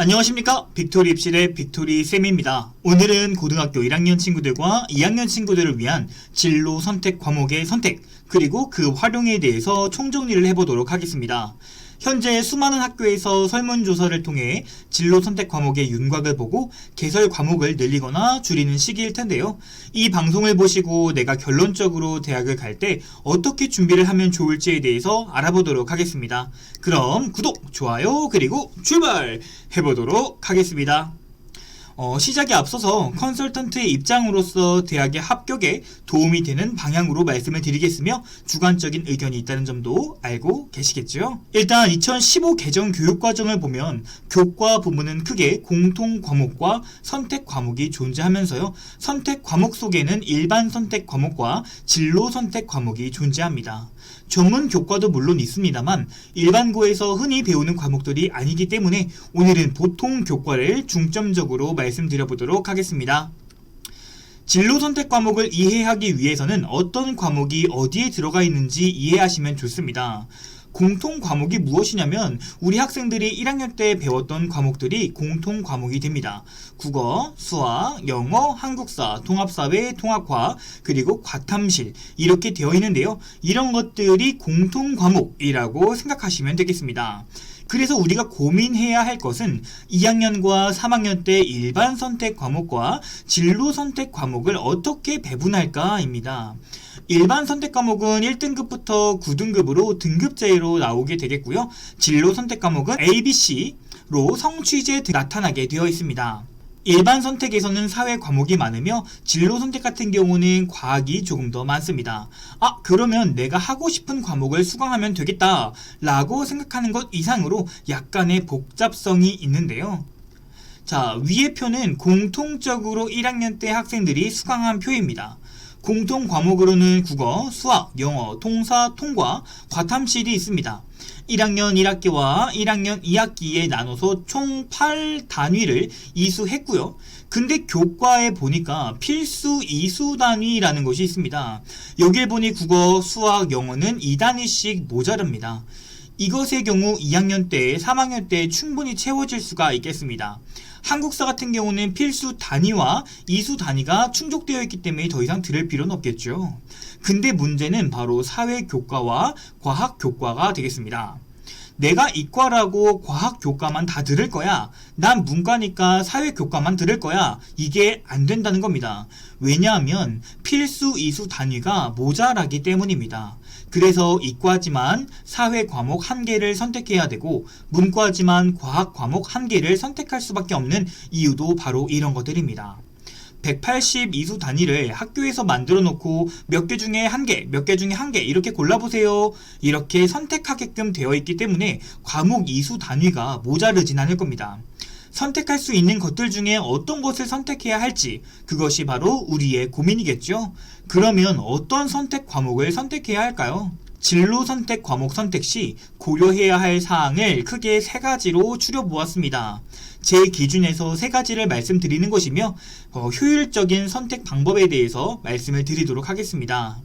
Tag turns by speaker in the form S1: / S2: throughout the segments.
S1: 안녕하십니까 빅토리 입실의 빅토리 쌤입니다. 오늘은 고등학교 1학년 친구들과 2학년 친구들을 위한 진로 선택 과목의 선택 그리고 그 활용에 대해서 총정리를 해보도록 하겠습니다. 현재 수많은 학교에서 설문조사를 통해 진로 선택 과목의 윤곽을 보고 개설 과목을 늘리거나 줄이는 시기일 텐데요. 이 방송을 보시고 내가 결론적으로 대학을 갈 때 어떻게 준비를 하면 좋을지에 대해서 알아보도록 하겠습니다. 그럼 구독, 좋아요, 그리고 출발! 해보도록 하겠습니다. 어, 시작에 앞서서 컨설턴트의 입장으로서 대학의 합격에 도움이 되는 방향으로 말씀을 드리겠으며 주관적인 의견이 있다는 점도 알고 계시겠죠? 일단 2015 개정 교육과정을 보면 교과 부문은 크게 공통 과목과 선택 과목이 존재하면서요. 선택 과목 속에는 일반 선택 과목과 진로 선택 과목이 존재합니다. 전문 교과도 물론 있습니다만 일반고에서 흔히 배우는 과목들이 아니기 때문에 오늘은 보통 교과를 중점적으로 말씀드려 보도록 하겠습니다. 진로 선택 과목을 이해하기 위해서는 어떤 과목이 어디에 들어가 있는지 이해하시면 좋습니다. 공통 과목이 무엇이냐면 우리 학생들이 1학년 때 배웠던 과목들이 공통 과목이 됩니다. 국어, 수학, 영어, 한국사, 통합사회, 통합과 그리고 과탐실 이렇게 되어 있는데요. 이런 것들이 공통 과목이라고 생각하시면 되겠습니다. 그래서 우리가 고민해야 할 것은 2학년과 3학년 때 일반 선택 과목과 진로 선택 과목을 어떻게 배분할까입니다. 일반 선택 과목은 1등급부터 9등급으로 등급제로 나오게 되겠고요. 진로 선택 과목은 A, B, C로 성취제 나타나게 되어 있습니다. 일반 선택에서는 사회 과목이 많으며 진로 선택 같은 경우는 과학이 조금 더 많습니다. 아, 그러면 내가 하고 싶은 과목을 수강하면 되겠다 라고 생각하는 것 이상으로 약간의 복잡성이 있는데요. 자, 위의 표는 공통적으로 1학년 때 학생들이 수강한 표입니다. 공통 과목으로는 국어, 수학, 영어, 통사, 통과, 과탐실이 있습니다. 1학년 1학기와 1학년 2학기에 나눠서 총 8단위를 이수했고요. 근데 교과에 보니까 필수 이수 단위라는 것이 있습니다. 여기에 보니 국어, 수학, 영어는 2단위씩 모자릅니다. 이것의 경우 2학년 때, 3학년 때 충분히 채워질 수가 있겠습니다. 한국사 같은 경우는 필수 단위와 이수 단위가 충족되어 있기 때문에 더 이상 들을 필요는 없겠죠. 근데 문제는 바로 사회 교과와 과학 교과가 되겠습니다. 내가 이과라고 과학 교과만 다 들을 거야. 난 문과니까 사회 교과만 들을 거야. 이게 안 된다는 겁니다. 왜냐하면 필수 이수 단위가 모자라기 때문입니다. 그래서 이과지만 사회 과목 한 개를 선택해야 되고 문과지만 과학 과목 한 개를 선택할 수밖에 없는 이유도 바로 이런 것들입니다. 180 이수 단위를 학교에서 만들어 놓고 몇 개 중에 한 개, 몇 개 중에 한 개 이렇게 골라보세요. 이렇게 선택하게끔 되어 있기 때문에 과목 이수 단위가 모자르진 않을 겁니다. 선택할 수 있는 것들 중에 어떤 것을 선택해야 할지 그것이 바로 우리의 고민이겠죠. 그러면 어떤 선택 과목을 선택해야 할까요? 진로 선택 과목 선택 시 고려해야 할 사항을 크게 세 가지로 추려 보았습니다. 제 기준에서 세 가지를 말씀드리는 것이며 어, 효율적인 선택 방법에 대해서 말씀을 드리도록 하겠습니다.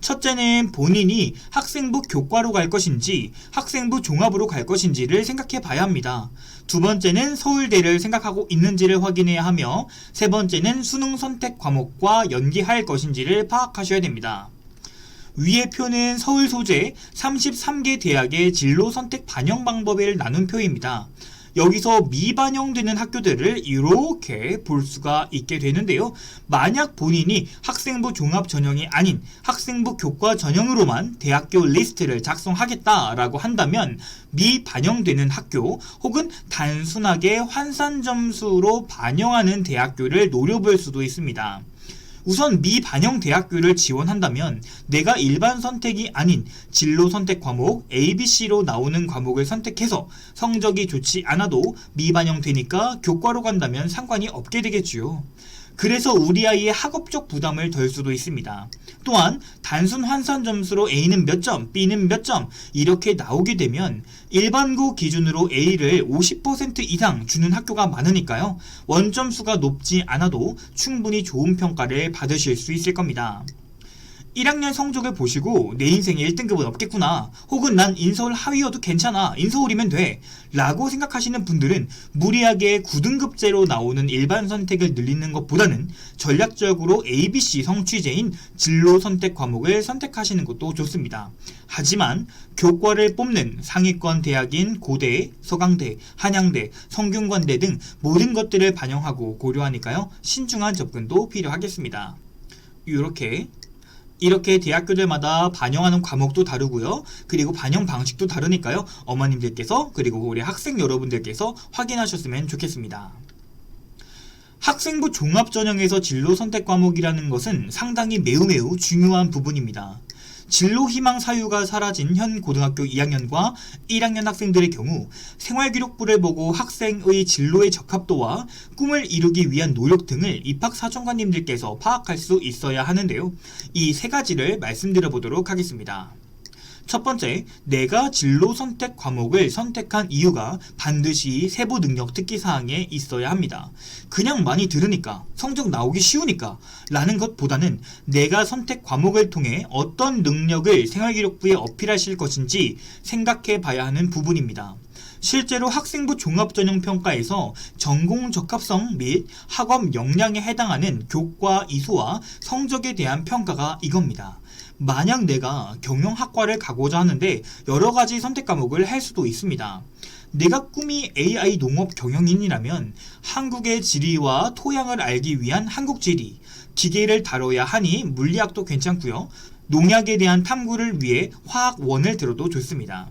S1: 첫째는 본인이 학생부 교과로 갈 것인지 학생부 종합으로 갈 것인지를 생각해 봐야 합니다. 두 번째는 서울대를 생각하고 있는지를 확인해야 하며 세 번째는 수능 선택 과목과 연계할 것인지를 파악하셔야 됩니다. 위의 표는 서울 소재 33개 대학의 진로 선택 반영 방법을 나눈 표입니다. 여기서 미반영되는 학교들을 이렇게 볼 수가 있게 되는데요. 만약 본인이 학생부 종합 전형이 아닌 학생부 교과 전형으로만 대학교 리스트를 작성하겠다라고 한다면 미반영되는 학교 혹은 단순하게 환산 점수로 반영하는 대학교를 노려볼 수도 있습니다. 우선 미반영 대학교를 지원한다면 내가 일반 선택이 아닌 진로 선택 과목 ABC로 나오는 과목을 선택해서 성적이 좋지 않아도 미반영 되니까 교과로 간다면 상관이 없게 되겠지요. 그래서 우리 아이의 학업적 부담을 덜 수도 있습니다. 또한 단순 환산 점수로 A는 몇 점, B는 몇 점 이렇게 나오게 되면 일반고 기준으로 A를 50% 이상 주는 학교가 많으니까요. 원점수가 높지 않아도 충분히 좋은 평가를 받으실 수 있을 겁니다. 1학년 성적을 보시고 내 인생에 1등급은 없겠구나. 혹은 난 인서울 하위여도 괜찮아. 인서울이면 돼. 라고 생각하시는 분들은 무리하게 9등급제로 나오는 일반 선택을 늘리는 것보다는 전략적으로 ABC 성취제인 진로 선택 과목을 선택하시는 것도 좋습니다. 하지만 교과를 뽑는 상위권 대학인 고대, 서강대, 한양대, 성균관대 등 모든 것들을 반영하고 고려하니까요. 신중한 접근도 필요하겠습니다. 이렇게 이렇게 대학교들마다 반영하는 과목도 다르고요. 그리고 반영 방식도 다르니까요. 어머님들께서 그리고 우리 학생 여러분들께서 확인하셨으면 좋겠습니다. 학생부 종합전형에서 진로 선택 과목이라는 것은 상당히 매우 매우 중요한 부분입니다. 진로 희망 사유가 사라진 현 고등학교 2학년과 1학년 학생들의 경우 생활기록부를 보고 학생의 진로의 적합도와 꿈을 이루기 위한 노력 등을 입학 사정관님들께서 파악할 수 있어야 하는데요. 이 세 가지를 말씀드려 보도록 하겠습니다. 첫 번째, 내가 진로 선택 과목을 선택한 이유가 반드시 세부 능력 특기 사항에 있어야 합니다. 그냥 많이 들으니까, 성적 나오기 쉬우니까, 라는 것보다는 내가 선택 과목을 통해 어떤 능력을 생활기록부에 어필하실 것인지 생각해 봐야 하는 부분입니다. 실제로 학생부 종합전형평가에서 전공 적합성 및 학업 역량에 해당하는 교과 이수와 성적에 대한 평가가 이겁니다. 만약 내가 경영학과를 가고자 하는데 여러 가지 선택 과목을 할 수도 있습니다. 내가 꿈이 AI 농업 경영인이라면 한국의 지리와 토양을 알기 위한 한국 지리, 기계를 다뤄야 하니 물리학도 괜찮고요. 농약에 대한 탐구를 위해 화학원을 들어도 좋습니다.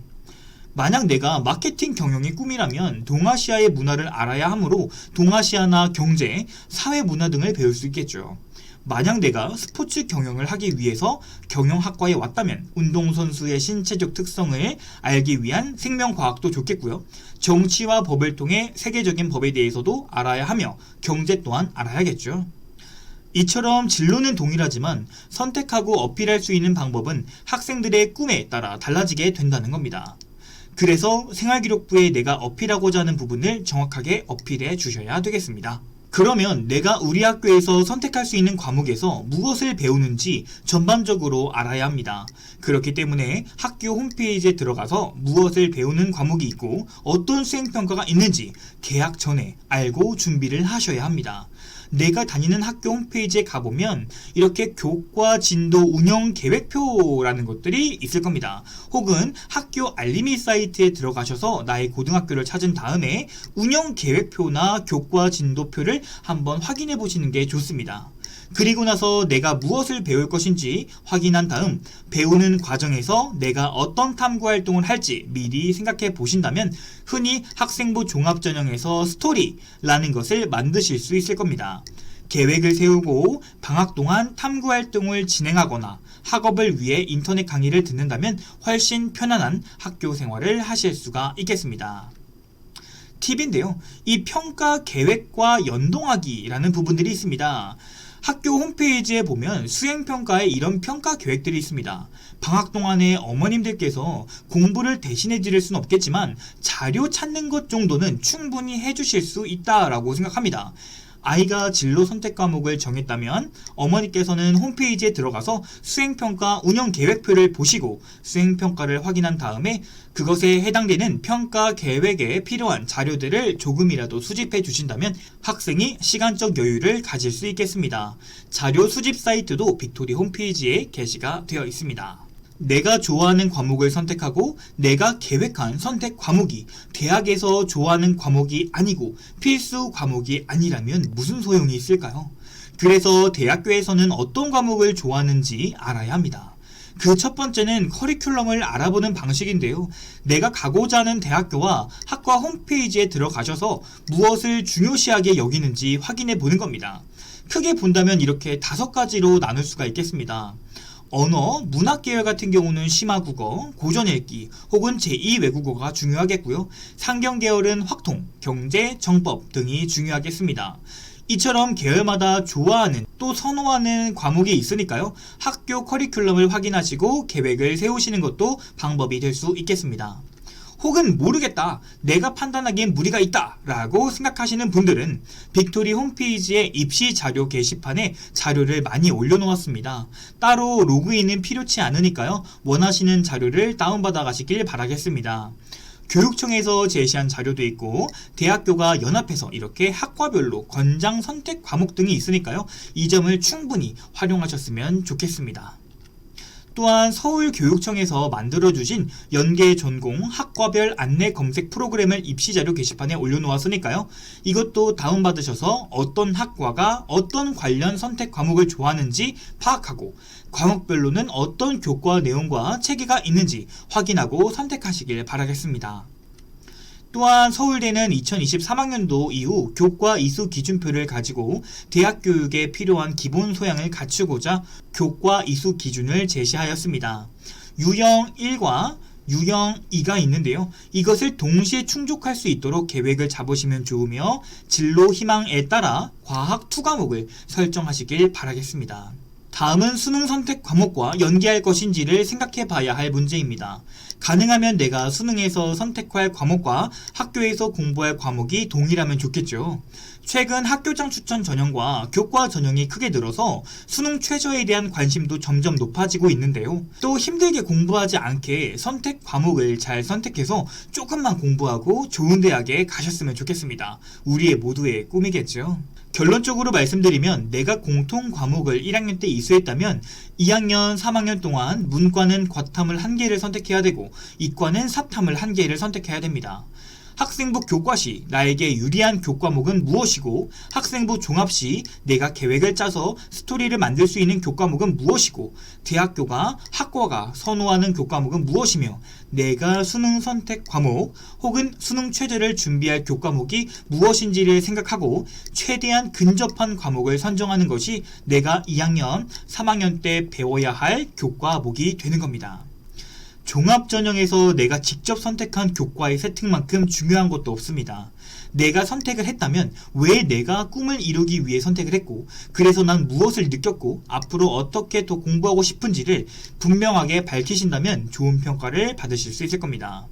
S1: 만약 내가 마케팅 경영이 꿈이라면 동아시아의 문화를 알아야 하므로 동아시아나 경제, 사회 문화 등을 배울 수 있겠죠. 만약 내가 스포츠 경영을 하기 위해서 경영학과에 왔다면 운동선수의 신체적 특성을 알기 위한 생명과학도 좋겠고요. 정치와 법을 통해 세계적인 법에 대해서도 알아야 하며 경제 또한 알아야겠죠. 이처럼 진로는 동일하지만 선택하고 어필할 수 있는 방법은 학생들의 꿈에 따라 달라지게 된다는 겁니다. 그래서 생활기록부에 내가 어필하고자 하는 부분을 정확하게 어필해 주셔야 되겠습니다. 그러면 내가 우리 학교에서 선택할 수 있는 과목에서 무엇을 배우는지 전반적으로 알아야 합니다. 그렇기 때문에 학교 홈페이지에 들어가서 무엇을 배우는 과목이 있고 어떤 수행평가가 있는지 계약 전에 알고 준비를 하셔야 합니다. 내가 다니는 학교 홈페이지에 가보면 이렇게 교과 진도 운영 계획표라는 것들이 있을 겁니다. 혹은 학교 알림이 사이트에 들어가셔서 나의 고등학교를 찾은 다음에 운영 계획표나 교과 진도표를 한번 확인해 보시는 게 좋습니다. 그리고 나서 내가 무엇을 배울 것인지 확인한 다음 배우는 과정에서 내가 어떤 탐구 활동을 할지 미리 생각해 보신다면 흔히 학생부 종합전형에서 스토리라는 것을 만드실 수 있을 겁니다. 계획을 세우고 방학 동안 탐구 활동을 진행하거나 학업을 위해 인터넷 강의를 듣는다면 훨씬 편안한 학교 생활을 하실 수가 있겠습니다. 팁인데요. 이 평가 계획과 연동하기라는 부분들이 있습니다. 학교 홈페이지에 보면 수행평가에 이런 평가 계획들이 있습니다. 방학 동안에 어머님들께서 공부를 대신해 드릴 수는 없겠지만 자료 찾는 것 정도는 충분히 해주실 수 있다라고 생각합니다. 아이가 진로 선택 과목을 정했다면 어머니께서는 홈페이지에 들어가서 수행평가 운영 계획표를 보시고 수행평가를 확인한 다음에 그것에 해당되는 평가 계획에 필요한 자료들을 조금이라도 수집해 주신다면 학생이 시간적 여유를 가질 수 있겠습니다. 자료 수집 사이트도 빅토리 홈페이지에 게시가 되어 있습니다. 내가 좋아하는 과목을 선택하고 내가 계획한 선택 과목이 대학에서 좋아하는 과목이 아니고 필수 과목이 아니라면 무슨 소용이 있을까요? 그래서 대학교에서는 어떤 과목을 좋아하는지 알아야 합니다. 그 첫 번째는 커리큘럼을 알아보는 방식인데요. 내가 가고자 하는 대학교와 학과 홈페이지에 들어가셔서 무엇을 중요시하게 여기는지 확인해 보는 겁니다. 크게 본다면 이렇게 다섯 가지로 나눌 수가 있겠습니다. 언어, 문학 계열 같은 경우는 심화국어, 고전 읽기 혹은 제2 외국어가 중요하겠고요. 상경 계열은 확통, 경제, 정법 등이 중요하겠습니다. 이처럼 계열마다 좋아하는 또 선호하는 과목이 있으니까요. 학교 커리큘럼을 확인하시고 계획을 세우시는 것도 방법이 될 수 있겠습니다. 혹은 모르겠다, 내가 판단하기엔 무리가 있다 라고 생각하시는 분들은 빅토리 홈페이지의 입시 자료 게시판에 자료를 많이 올려놓았습니다. 따로 로그인은 필요치 않으니까요. 원하시는 자료를 다운받아 가시길 바라겠습니다. 교육청에서 제시한 자료도 있고 대학교가 연합해서 이렇게 학과별로 권장 선택 과목 등이 있으니까요. 이 점을 충분히 활용하셨으면 좋겠습니다. 또한 서울교육청에서 만들어주신 연계 전공 학과별 안내 검색 프로그램을 입시자료 게시판에 올려놓았으니까요. 이것도 다운받으셔서 어떤 학과가 어떤 관련 선택 과목을 좋아하는지 파악하고 과목별로는 어떤 교과 내용과 체계가 있는지 확인하고 선택하시길 바라겠습니다. 또한 서울대는 2023학년도 이후 교과 이수 기준표를 가지고 대학 교육에 필요한 기본 소양을 갖추고자 교과 이수 기준을 제시하였습니다. 유형 1과 유형 2가 있는데요. 이것을 동시에 충족할 수 있도록 계획을 잡으시면 좋으며 진로 희망에 따라 과학 2과목을 설정하시길 바라겠습니다. 다음은 수능 선택 과목과 연계할 것인지를 생각해 봐야 할 문제입니다. 가능하면 내가 수능에서 선택할 과목과 학교에서 공부할 과목이 동일하면 좋겠죠. 최근 학교장 추천 전형과 교과 전형이 크게 늘어서 수능 최저에 대한 관심도 점점 높아지고 있는데요. 또 힘들게 공부하지 않게 선택 과목을 잘 선택해서 조금만 공부하고 좋은 대학에 가셨으면 좋겠습니다. 우리의 모두의 꿈이겠죠. 결론적으로 말씀드리면 내가 공통 과목을 1학년 때 이수했다면 2학년, 3학년 동안 문과는 과탐을 한 개를 선택해야 되고 이과는 사탐을 한 개를 선택해야 됩니다. 학생부 교과 시 나에게 유리한 교과목은 무엇이고 학생부 종합 시 내가 계획을 짜서 스토리를 만들 수 있는 교과목은 무엇이고 대학교가 학과가 선호하는 교과목은 무엇이며 내가 수능 선택 과목 혹은 수능 최저를 준비할 교과목이 무엇인지를 생각하고 최대한 근접한 과목을 선정하는 것이 내가 2학년, 3학년 때 배워야 할 교과목이 되는 겁니다. 종합 전형에서 내가 직접 선택한 교과의 세팅만큼 중요한 것도 없습니다. 내가 선택을 했다면 왜 내가 꿈을 이루기 위해 선택을 했고 그래서 난 무엇을 느꼈고 앞으로 어떻게 더 공부하고 싶은지를 분명하게 밝히신다면 좋은 평가를 받으실 수 있을 겁니다.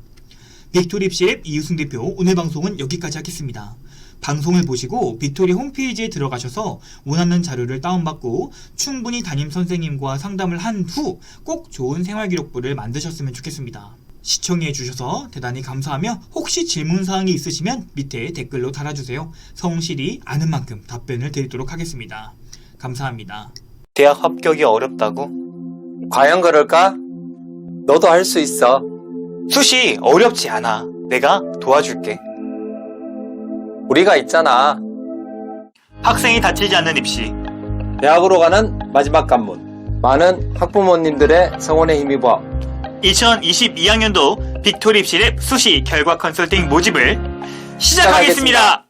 S1: 빅토리입시앱 이우승 대표 오늘 방송은 여기까지 하겠습니다. 방송을 보시고 빅토리 홈페이지에 들어가셔서 원하는 자료를 다운받고 충분히 담임 선생님과 상담을 한 후 꼭 좋은 생활기록부를 만드셨으면 좋겠습니다. 시청해 주셔서 대단히 감사하며 혹시 질문 사항이 있으시면 밑에 댓글로 달아주세요. 성실히 아는 만큼 답변을 드리도록 하겠습니다. 감사합니다.
S2: 대학 합격이 어렵다고?
S3: 과연 그럴까? 너도 할 수 있어.
S2: 수시 어렵지 않아. 내가 도와줄게.
S3: 우리가 있잖아.
S1: 학생이 다치지 않는 입시
S3: 대학으로 가는 마지막 관문. 많은 학부모님들의 성원에 힘입어
S1: 2022학년도 빅토리 입시랩 수시 결과 컨설팅 모집을
S3: 시작하겠습니다.